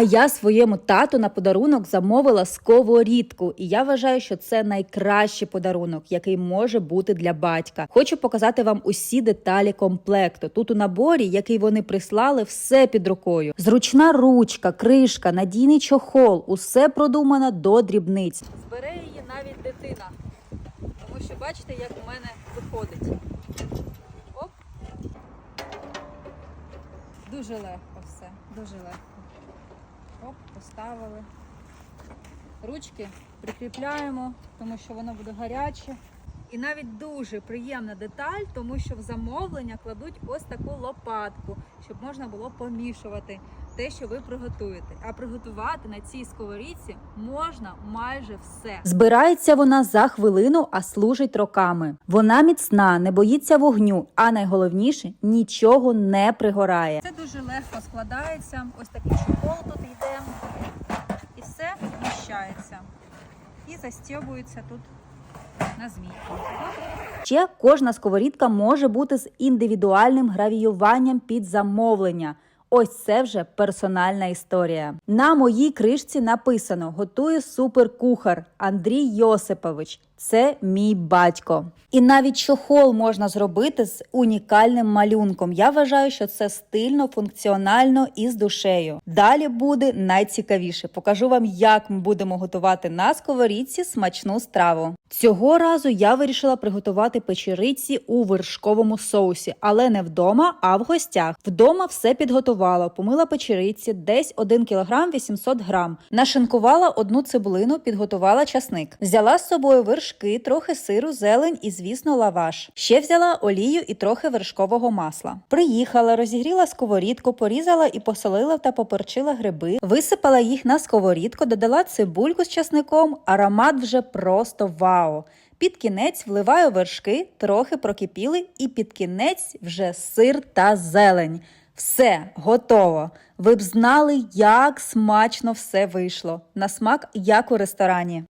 А я своєму тату на подарунок замовила сковорідку, і я вважаю, що це найкращий подарунок, який може бути для батька. Хочу показати вам усі деталі комплекту. Тут у наборі, який вони прислали, все під рукою. Зручна ручка, кришка, надійний чохол, усе продумано до дрібниць. Збере її навіть дитина, тому що бачите, як у мене виходить. Оп. Дуже легко все, дуже легко. Оп, поставили. Ручки прикріпляємо, тому що воно буде гаряче. І навіть дуже приємна деталь, тому що в замовлення кладуть ось таку лопатку, щоб можна було помішувати те, що ви приготуєте. А приготувати на цій сковорідці можна майже все. Збирається вона за хвилину, а служить роками. Вона міцна, не боїться вогню, а найголовніше нічого не пригорає. Це дуже легко складається. Ось такий чохол тут йде, і все вміщається. І застібується тут на змійку. Ще кожна сковорідка може бути з індивідуальним гравіюванням під замовлення. Ось це вже персональна історія. На моїй кришці написано: готує суперкухар Андрій Йосипович. Це мій батько. І навіть чохол можна зробити з унікальним малюнком. Я вважаю, що це стильно, функціонально і з душею. Далі буде найцікавіше. Покажу вам, як ми будемо готувати на сковорідці смачну страву. Цього разу я вирішила приготувати печериці у вершковому соусі, але не вдома, а в гостях. Вдома все підготувала, помила печериці, десь 1 кг 800 грам. Нашинкувала одну цибулину, підготувала часник. Взяла з собою вершки, трохи сиру, зелень і, звісно, лаваш. Ще взяла олію і трохи вершкового масла. Приїхала, розігріла сковорідку, порізала і посолила та поперчила гриби, висипала їх на сковорідку, додала цибульку з часником. Аромат вже просто вау. Під кінець вливаю вершки, трохи прокипіли, і під кінець вже сир та зелень. Все готово. Ви б знали, як смачно все вийшло. На смак, як у ресторані.